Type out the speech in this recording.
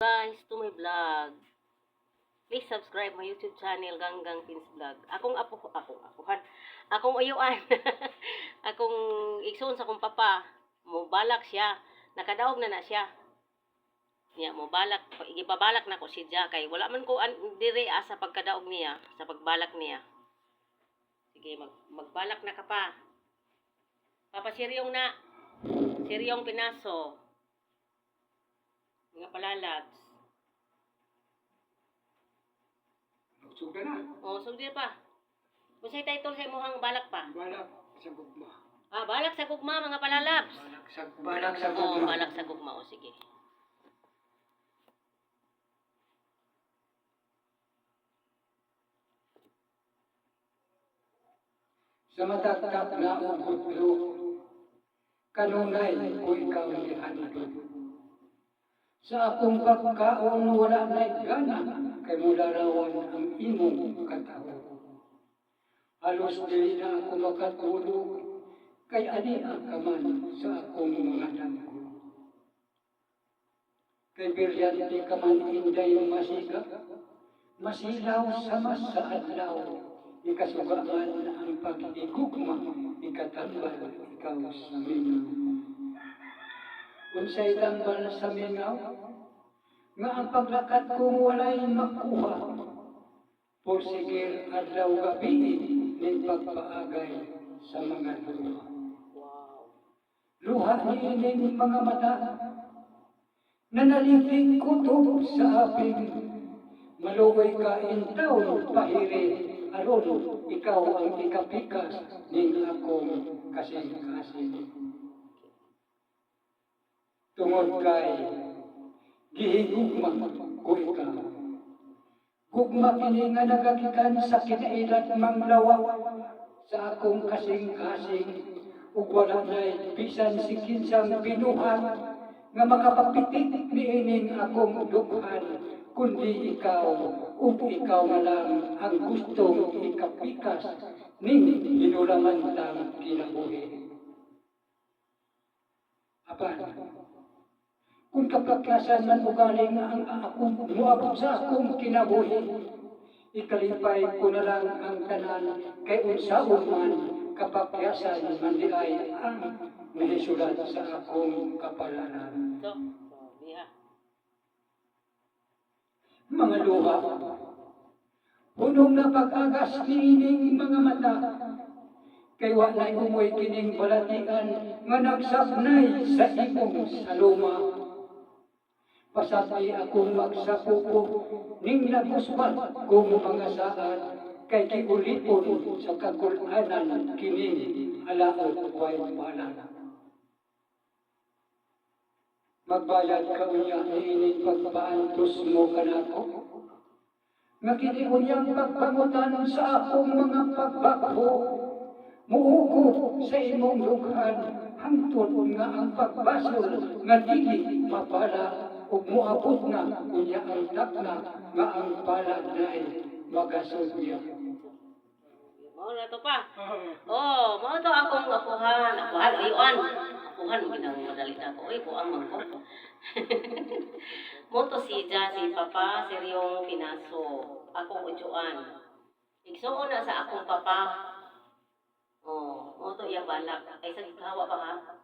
guys to my vlog. Please subscribe my YouTube channel Ganggang Pins Vlog. Akong apo akong apuhan. Akong uyuan. akong igsoon sa akong papa. Mubalak siya. Nakadaog na na siya. Niya mo balak igibabalak na ko si Ja wala man ko an, dire ah, sa pagkadaog niya, sa pagbalak niya. Sige, mag, magbalak na ka pa. Papa Siryong na. Siryong Pinaso. Mga palalabs. Suga na. O, oh, sugdi pa. Unsay title sa imuhang balak pa? Balak sa gugma. Ah, balak sa gugma mga palalabs. Balak sa, balak sa Oo, gugma. balak sa gugma. O, sige. Sa matatap na ubutlo, kanunay ko ikaw ni Anito. Sa akong pagkaon wala na gana, kay mula ang imong katawo. Halos dili na ako makatulog, kay ani ang kaman sa akong mga damgo. Kay biryante ka man inday masiga, masilaw sa masa adlaw, ikasugaan ang pag-igugma, ikatambal ikaw sa mingaw. Unsay tambal sa mingaw, nga ang paglakad ko walay makuha, porsigir adlaw gabi, ning pagpaagay sa mga luha. Luha niining mga mata, nanaliping kutob sa aping, maluoy ka intaw pahiri, aron ikaw ang ikapikas ning akong kasing-kasing. Tungod kay gihigugma ko ikaw. Gugma kini nga nagagikan sa kinailat manglawa sa akong kasing-kasing ug wala na'y bisan si kinsang binuhat nga makapapitik niining akong dughan kundi ikaw ug ikaw na lang ang gustong ikapikas ning inulamantang kinabuhi. Apan, kung kapagkasan man ugali nga ang akong muabot sa akong kinabuhi, ikalipay ko na lang ang tanan kay unsaon man kapagkasan man di ay ang nahisulat sa akong diha. Mga luha, punong na pag-agas niining mga mata, kay walay umoy kining balatian nga nagsabnay sa imong saluma. Pasabi akong magsapupo, ning nagusbat kung mga saan, kay kiulipon sa kagulanan kining alaot way palan. Magbayad ka unya niining pagpaantos mo kanako. Nga kini unyang pagpangutan sa akong mga pagbakho. Muuko sa imong lughan, hangtod nga ang pagbasol nga dili mapala ug moabot na unya ang takna nga ang palad na'y magasudya. Mao na to pa. Oh, mao to akong apuhan. Apuhan, uyuan. Apuhan, mo ginang madali na ako. Uy, buang man ko. Mo to si Ja, si Papa, Seryong Pinaso. Akong ujuan. Igsuon na sa akong papa. Oh, mo to iya balak. Ay sa gikawa pa ha.